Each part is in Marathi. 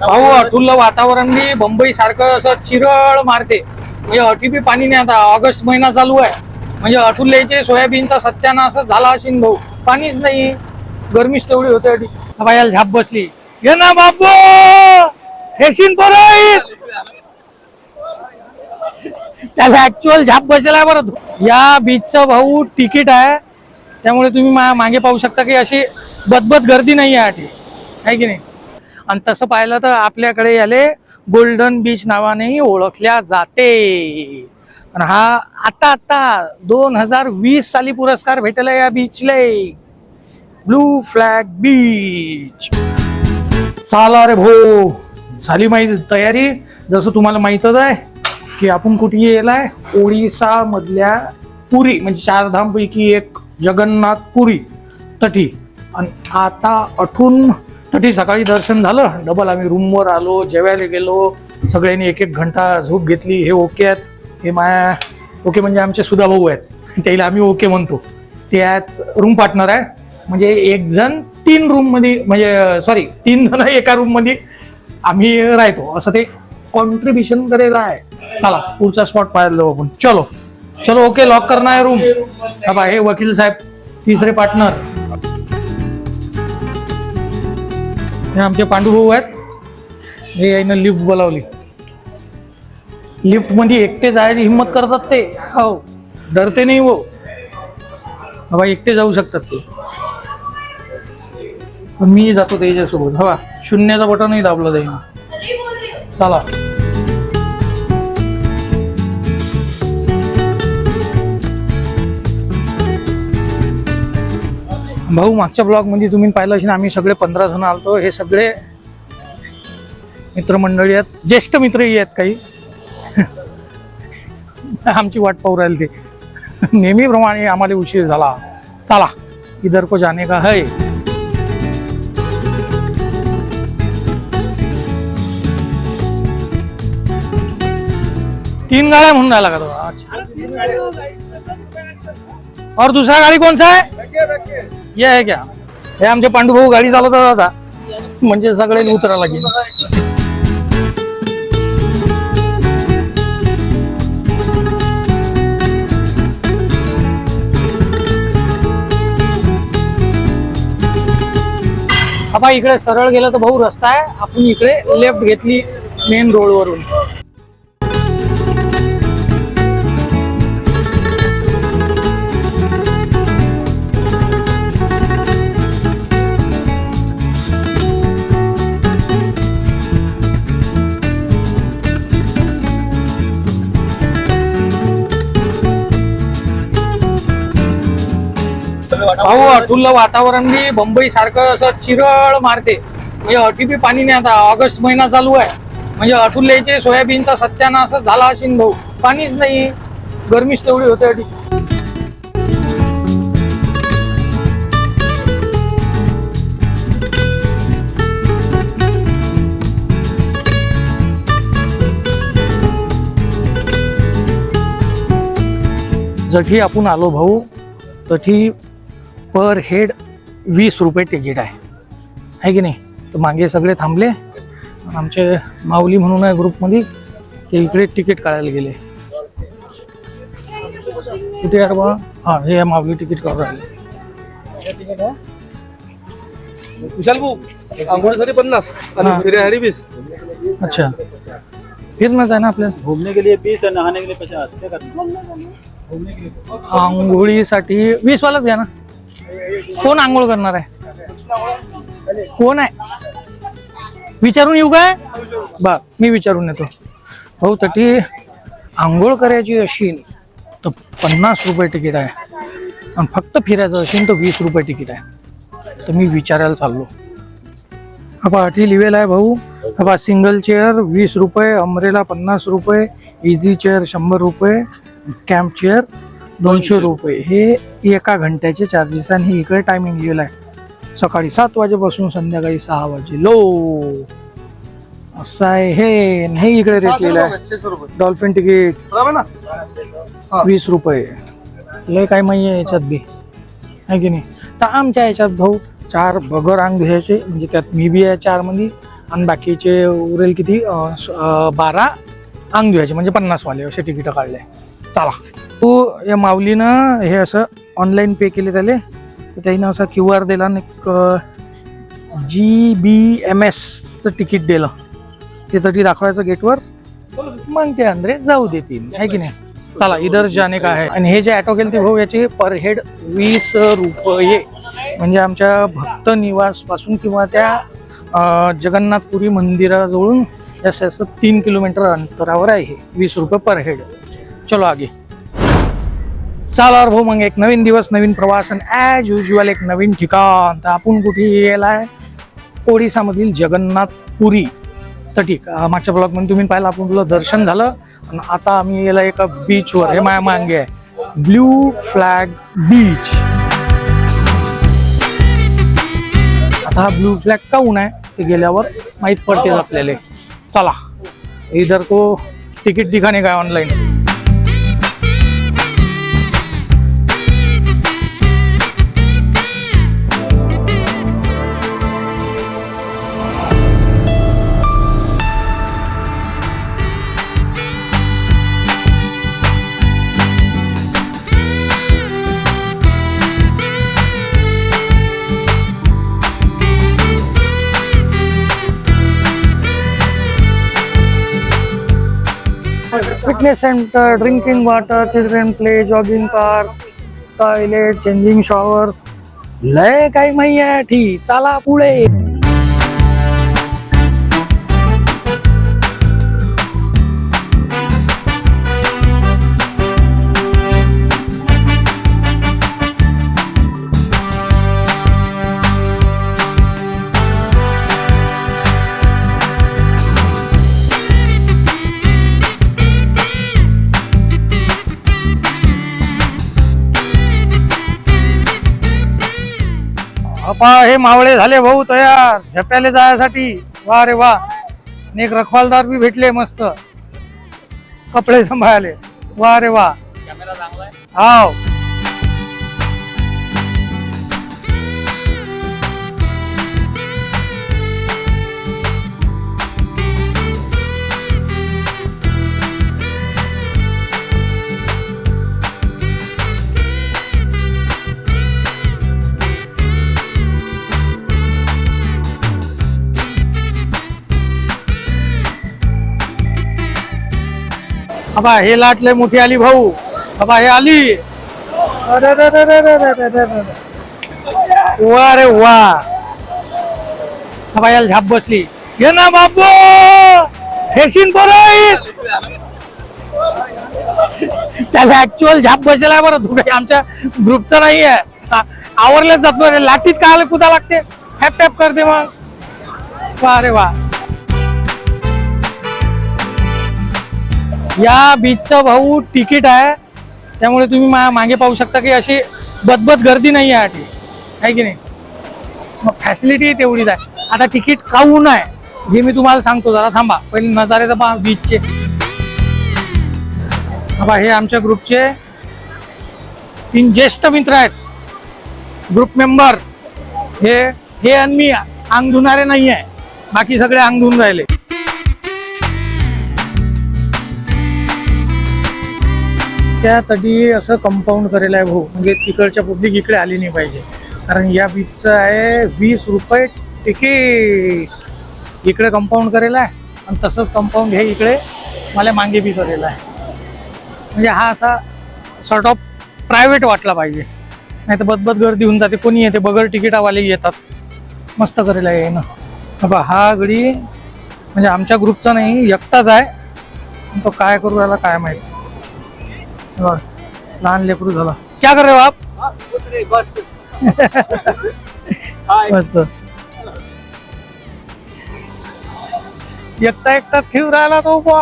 भाऊ अठुल्ल वातावरण बी बंबई सारखं असं चिरळ मारते. म्हणजे अटीपी पाणी नाही आता ऑगस्ट महिना चालू आहे. म्हणजे अठुल्ल्याचे सोयाबीनचा सत्यानाश झाला असेल भाऊ. पाणीच नाही. गरमीच तेवढी होते अटी बायाला झाप बसली. ये ना बाबू हेशीन परत! त्याला ऍक्च्युअल झाप बसेल आहे बरं. या बीचचं भाऊ तिकीट आहे. त्यामुळे तुम्ही मागे पाहू शकता की अशी बदबद गर्दी नाही आहे की नाही? आणि तसं पाहिलं तर आपल्याकडे याले गोल्डन बीच नावानेही ओळखल्या जाते. आणि हा आता आता दोन हजार वीस साली पुरस्कार भेटला या बीचले ब्लू फ्लॅग बीच चाला रे भो झाली माहिती तयारी. जसं तुम्हाला माहीतच आहे की आपण कुठे येलाय ओडिसा मधल्या पुरी म्हणजे चारधाम पैकी एक जगन्नाथ पुरी तटी. आणि आता अठून तटी सकाळी दर्शन झालं डबल आम्ही रूमवर आलो जेवायला गेलो सगळ्यांनी एक एक घंटा झोप घेतली हे ओके आहेत. हे माया ओके म्हणजे आमचे सुधा भाऊ आहेत. त्याला आम्ही ओके म्हणतो. ते आहेत रूम पार्टनर आहे. म्हणजे एक जण तीन रूममध्ये म्हणजे सॉरी तीन जण एका रूममध्ये आम्ही राहतो. असं ते कॉन्ट्रीब्युशन करायला आहे. चला पुढचा स्पॉट पाहायला जाऊ आपण. चलो. चलो ओके लॉक करणार आहे रूम अब हे वकील साहेब तिसरे पार्टनर हे आमचे पांडुभाऊ आहेत. हे आईनं लिफ्ट बोलावली. लिफ्ट म्हणजे एकटे जायची हिंमत करतात ते. हो. डरते नाही हो हवा एकटे जाऊ शकतात ते. मी जातो त्याच्यासोबत. हवा. शून्याचा बटनही दाबला जाईल चला. भाऊ मागच्या ब्लॉगमध्ये तुम्ही पाहिलं असेल आम्ही सगळे पंधरा जण आलतो. हे सगळे मित्रमंडळी आहेत. ज्येष्ठ मित्रही आहेत काही. आमची वाट पाहू राहील ते. नेहमीप्रमाणे आम्हाला उशीर झाला. चला इधर को जाने का है? तीन गाड्या म्हणून राहिला का तो? अच्छा. और दुसरा गाड़ी कोणचा आहे ये आहे क्या? हे आमचे पांडुभाऊ गाडी चालवतात आता. म्हणजे सगळे उतरा लागेल. आपण इकडे सरळ गेलं तर भाऊ रस्ता आहे. आपण इकडे लेफ्ट घेतली मेन रोड भाऊ अठुल्ल वातावरण बी मुंबई सारखं असं चिरळ मारते. म्हणजे अटी बी पाणी नाही आता ऑगस्ट महिना चालू आहे. म्हणजे अठुल्ल्याचे सोयाबीनचा सत्यानाश झाला असेल भाऊ. पाणीच नाही. गरमीच तेवढी होते अटी. जठी आपण आलो भाऊ तठी पर हेड वीस रुपये तिकीट आहे. आहे की नाही? तर मागे सगळे थांबले. आमचे माऊली म्हणून आहे ग्रुपमध्ये ते इकडे तिकीट काढायला गेले. किती यार बा हां हे माऊली तिकीट काढून राहिले. विशाल भाऊ आंघोळीसाठी पन्नास आणि. फिर्यासाठी वीस. अच्छा. फिरणंच आहे ना आपल्याला? घूमने के लिए बीस और नहाने के लिए पचास. क्या आंघोळीसाठी वीस वालाच घ्या ना. कोण आंघोळ करणार आहे? कोण आहे? विचारून येऊ काय? बा मी विचारून येतो. भाऊ तटी आंघोळ करायची असेल तर पन्नास रुपये तिकीट आहे. आणि फक्त फिरायचं असेल तर वीस रुपये तिकीट आहे. तर मी विचारायला चाललो. हा अटी लिवेल आहे भाऊ. हा सिंगल चेअर वीस रुपये अमरेला पन्नास रुपये इझी चेअर शंभर रुपये कॅम्प चेअर दोनशे रुपये. हे एका घंट्याचे चार्जेस आणि हे इकडे टायमिंग लिहिलं आहे. सकाळी सात वाजेपासून संध्याकाळी सहा वाजे लो असं आहे. हे आणि हे इकडे रेट लिहिलं आहे. Dolphin ticket. वीस रुपये. लय काय माहिती आहे याच्यात बी. आहे की नाही? तर आमच्या याच्यात भाऊ चार बगर अंग घ्यायचे म्हणजे त्यात मी बी आहे चारमध्ये आणि बाकीचे उरेल किती? बारा अंग धुवायचे म्हणजे पन्नासवाले असे तिकीट काढले. चला. तू या माऊलीनं हे असं ऑनलाईन पे केले त्याले. तर त्यानं असा क्यू आर दिला आणि एक जी बी एम एसचं तिकीट दिलं. ते तरी दाखवायचं गेटवर. मग ते अंदरे जाऊ देतील आहे की नाही? चला इधर जाणे का आहे आणि हे जे ॲटो गेले ते भाऊ याचे पर हेड वीस रुपये. म्हणजे आमच्या भक्त निवासपासून किंवा त्या जगन्नाथपुरी मंदिराजवळून असं असं तीन किलोमीटर अंतरावर आहे हे. वीस रुपये पर हेड चलो आगे। चला रे भाऊ मग एक नवीन दिवस नवीन प्रवास आणि ॲज युजल एक नवीन ठिकाण. तर आपण कुठे गेला आहे ओडिसामधील जगन्नाथपुरी तर ठीक मागच्या मागच्या ब्लॉगमध्ये तुम्ही पाहिलं आपण तुला दर्शन झालं आणि आता आम्ही गेला एका बीचवर हे माया मागे आहे. ब्ल्यू फ्लॅग बीच आता हा ब्लू फ्लॅग काऊन आहे? ते गेल्यावर माहीत पडते आपल्याला. चला इधर को तिकीट दिखाने काय online fitness centre drinking water children play jogging park toilet changing shower लय काही माहिती आहे ठी. चला पुढे. अपा हे मावळे झाले भाऊ तयार. झप्याले जायसाठी. वा रे वा. आणि एक रखवालदार बी भेटले मस्त. कपडे सांभाळले वा रे वा. हाव. बाबा हे लाट लय मोठी आली भाऊ. बाबा हे आली. अरे वा रे वा. याला झाप बसली. ये ना बाबू. हेशीन परत. त्याला ऍक्च्युअल झाप बसेला बरं. धुबे आमच्या ग्रुपचा नाही आहे. आवरल्याच जात लाटीत काय कुदा लागते? हॅप टॅप करते मग. वा रे वा. या बीचचा भाऊ तिकीट आहे. त्यामुळे तुम्ही मा मागे पाहू शकता की अशी बदबद गर्दी नाही आहे आठी आहे की नाही? मग फॅसिलिटी तेवढीच आहे. आता तिकीट काऊन आहे हे मी तुम्हाला सांगतो जरा थांबा. पहिले नजारे तर पहा बीचचे बाबा हे आमच्या ग्रुपचे तीन ज्येष्ठ मित्र आहेत. Group member. हे हे आणि मी. अंग धुणारे नाही आहे बाकी सगळे अंग धुवून राहिले. त्यासाठी असं कंपाऊंड करेल आहे भाऊ. म्हणजे तिकडच्या पब्लिक इकडे आली नाही पाहिजे. कारण या बीचचं आहे वीस रुपये तिकीट इकडे कंपाऊंड करेल आहे आणि तसंच कंपाऊंड हे इकडे मला मागे बी करेल आहे. म्हणजे हा असा सॉर्ट ऑफ प्रायव्हेट वाटला पाहिजे. नाही तर बदबद गर्दी होऊन जाते. कोणी येते बगर तिकिटावाले येतात. मस्त करेल आहे ना. बाबा हा गडी म्हणजे आमच्या ग्रुपचा नाही एकटाच आहे. तो काय करू त्याला काय माहिती. लहान लेकरू झाला. क्या कर रहे हो आप? बस. मस्त. एकटा एकटाच खेळू राहिला तो बा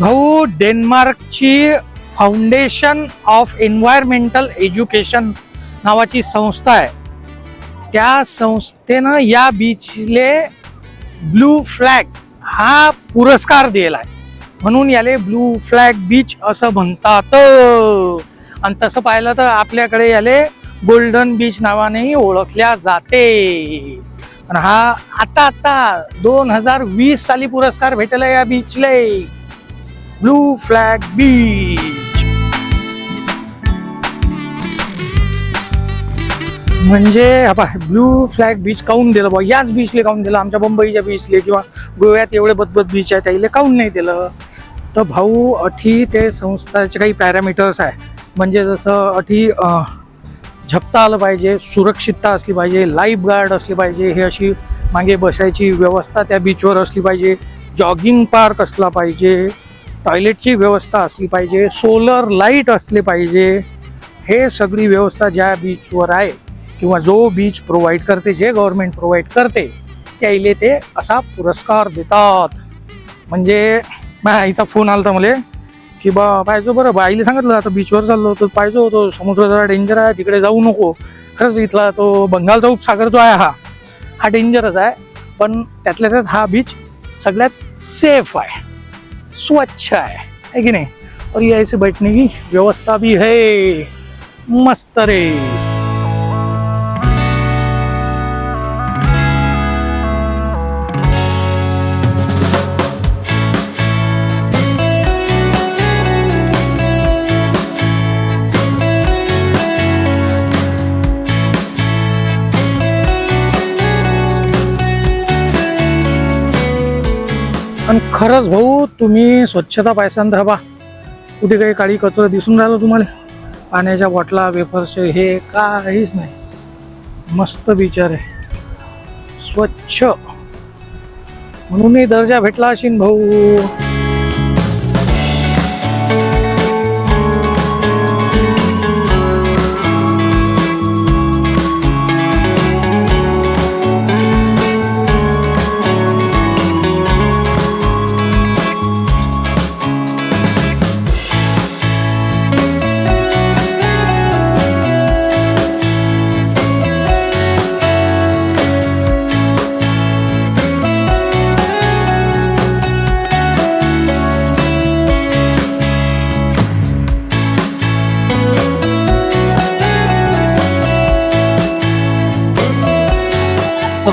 भाऊ डेन्मार्कची फाउंडेशन ऑफ एन्व्हायरमेंटल एज्युकेशन नावाची संस्था आहे. त्या संस्थेनं या बीचले ब्लू फ्लॅग हा पुरस्कार दिला आहे. म्हणून याले ब्लू फ्लॅग बीच असं म्हणतात. आणि तसं पाहिलं तर आपल्याकडे याले गोल्डन बीच नावानेही ओळखल्या जाते. आणि हा आता आता दोन हजार वीस साली पुरस्कार भेटला या बीचले ब्लू फ्लॅग बीच म्हणजे हा ब्लू फ्लॅग बीच काऊन दिलं बा याच बीचले काऊन दिलं? आमच्या बंबईच्या बीचले किंवा गोव्यात एवढे बदबद बीच आहे त्याला काऊन नाही दिलं? तर भाऊ अठी ते संस्थाचे काही पॅरामीटर्स आहे. म्हणजे जसं अठी झपता आलं पाहिजे सुरक्षितता असली पाहिजे लाईफ गार्ड असली पाहिजे हे अशी मागे बसायची व्यवस्था त्या बीचवर असली पाहिजे. जॉगिंग पार्क असला पाहिजे टॉयलेटची व्यवस्था असली पाहिजे सोलर लाइट असले पाहिजे. हे सगळी व्यवस्था ज्या बीचवर आहे. किंवा जो बीच प्रोव्हाइड करते जे गव्हर्नमेंट प्रोव्हाइड करते त्याइले ते असा पुरस्कार देतात. म्हणजे माझ्या आईचा फोन आला होता मला की बा पाहिजो बरं बा आईला सांगितलं आता बीचवर चाललो होतो पाहिजे होतो समुद्र जरा डेंजर आहे तिकडे जाऊ नको. खरंच इथला तो बंगालचा उपसागर जो आहे हा हा डेंजरच आहे. पण त्यातल्या त्यात हा बीच सगळ्यात सेफ आहे. स्वच्छ आहे. है की नाही? और ये ऐसे बैठने की व्यवस्था भी है. मस्त रे. खरंच भाऊ तुम्ही स्वच्छता पायसान तर बा. कुठे काही काळी कचरा दिसून राहिलं तुम्हाला. पाण्याच्या बॉटला वेफर्स हे काहीच नाही. मस्त विचार आहे. स्वच्छ. म्हणूनही दर्जा भेटला असेल भाऊ.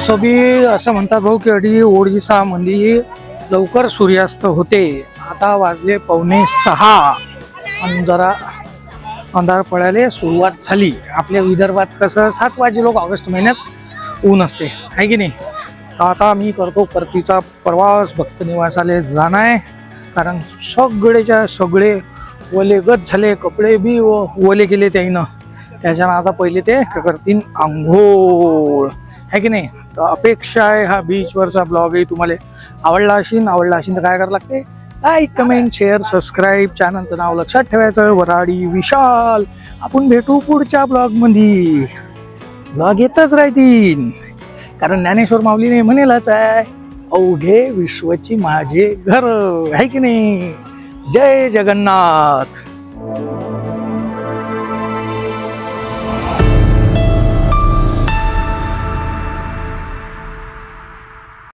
तसं बी असं म्हणतात भाऊ की अडी ओडिसामध्ये लवकर सूर्यास्त होते. आता वाजले पावणे सहा. आणि जरा अंधार पडायला सुरुवात झाली. आपल्या विदर्भात कसं सात वाजे लोक ऑगस्ट महिन्यात ऊन असते. आहे की नाही? आता मी करतो परतीचा प्रवास. भक्त निवासाले जाणं आहे कारण सगळेच्या सगळे ओलेगत झाले. कपडे बी व- ओले केले त्याईनं. त्याच्यानं आता पहिले ते करतीन आंघोळ. है की नाही? तर अपेक्षा आहे हा बीचवरचा ब्लॉगही तुम्हाला आवडला असेल आवडला असेल तर काय करावं लागते? लाईक कमेंट शेअर सबस्क्राईब चॅनलचं नाव लक्षात ठेवायचं. वराडी विशाल. आपण भेटू पुढच्या ब्लॉगमध्ये. ब्लॉग येतच राहतील. कारण ज्ञानेश्वर माऊलीने म्हणेलच आहे अवघे विश्वची माझे घर. आहे की नाही? जय जगन्नाथ.